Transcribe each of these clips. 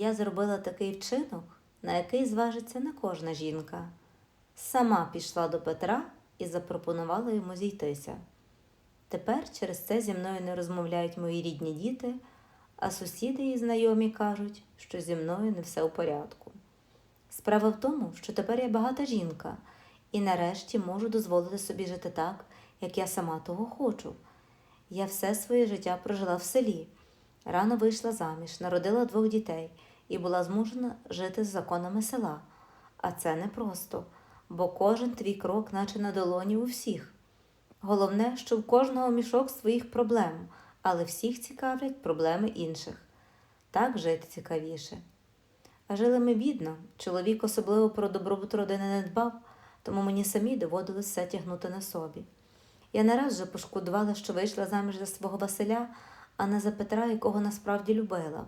Я зробила такий вчинок, на який зважиться не кожна жінка. Сама пішла до Петра і запропонувала йому зійтися. Тепер через це зі мною не розмовляють мої рідні діти, а сусіди і знайомі кажуть, що зі мною не все у порядку. Справа в тому, що тепер я багата жінка і нарешті можу дозволити собі жити так, як я сама того хочу. Я все своє життя прожила в селі. Рано вийшла заміж, народила двох дітей і була змушена жити з законами села. А це непросто, бо кожен твій крок, наче на долоні у всіх. Головне, що в кожного мішок своїх проблем, але всіх цікавлять проблеми інших. Так жити цікавіше. А жили ми бідно, чоловік особливо про добробут родини не дбав, тому мені самі доводилось все тягнути на собі. Я не раз вже пошкодувала, що вийшла заміж за свого Василя, а не за Петра, якого насправді любила.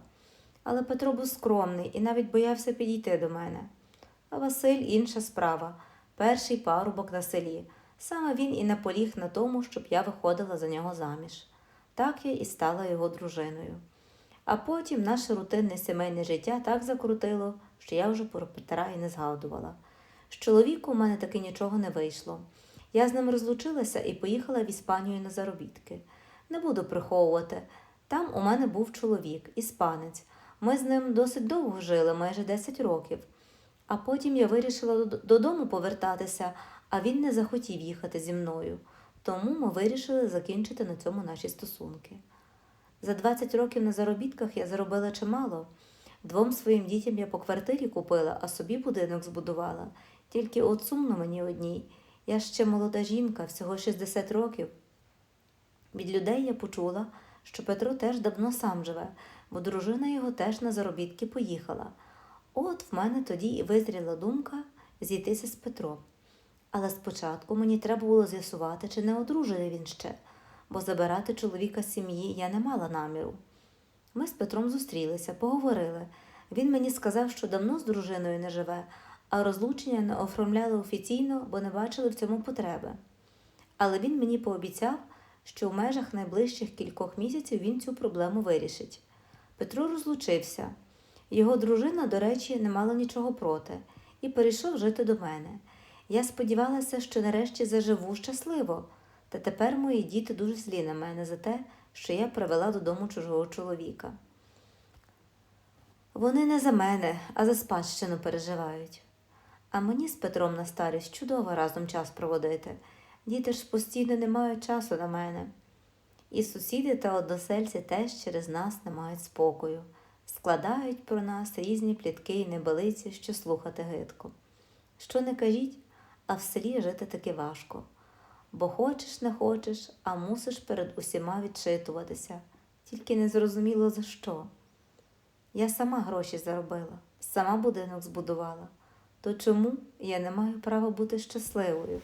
Але Петро був скромний і навіть боявся підійти до мене. А Василь інша справа, перший парубок на селі. Саме він і наполіг на тому, щоб я виходила за нього заміж. Так я і стала його дружиною. А потім наше рутинне сімейне життя так закрутило, що я вже про Петра і не згадувала. З чоловіком у мене таки нічого не вийшло. Я з ним розлучилася і поїхала в Іспанію на заробітки. Не буду приховувати. Там у мене був чоловік, іспанець. Ми з ним досить довго жили, майже 10 років. А потім я вирішила додому повертатися, а він не захотів їхати зі мною. Тому ми вирішили закінчити на цьому наші стосунки. За 20 років на заробітках я заробила чимало. Двом своїм дітям я по квартирі купила, а собі будинок збудувала. Тільки от сумно мені одній. Я ще молода жінка, всього 60 років. Від людей я почула, що Петро теж давно сам живе, бо дружина його теж на заробітки поїхала. От в мене тоді і визріла думка зійтися з Петром. Але спочатку мені треба було з'ясувати, чи не одружений він ще, бо забирати чоловіка з сім'ї я не мала наміру. Ми з Петром зустрілися, поговорили. Він мені сказав, що давно з дружиною не живе, а розлучення не оформляли офіційно, бо не бачили в цьому потреби. Але він мені пообіцяв, що в межах найближчих кількох місяців він цю проблему вирішить. Петро розлучився. Його дружина, до речі, не мала нічого проти і перейшов жити до мене. Я сподівалася, що нарешті заживу щасливо, та тепер мої діти дуже злі на мене за те, що я привела додому чужого чоловіка. Вони не за мене, а за спадщину переживають. А мені з Петром на старість чудово разом час проводити. Діти ж постійно не мають часу на мене. І сусіди та односельці теж через нас не мають спокою, складають про нас різні плітки і небелиці, що слухати гидко. Що не кажіть, а в селі жити таки важко, бо хочеш не хочеш, а мусиш перед усіма відчитуватися, тільки не зрозуміло за що. Я сама гроші заробила, сама будинок збудувала. То чому я не маю права бути щасливою?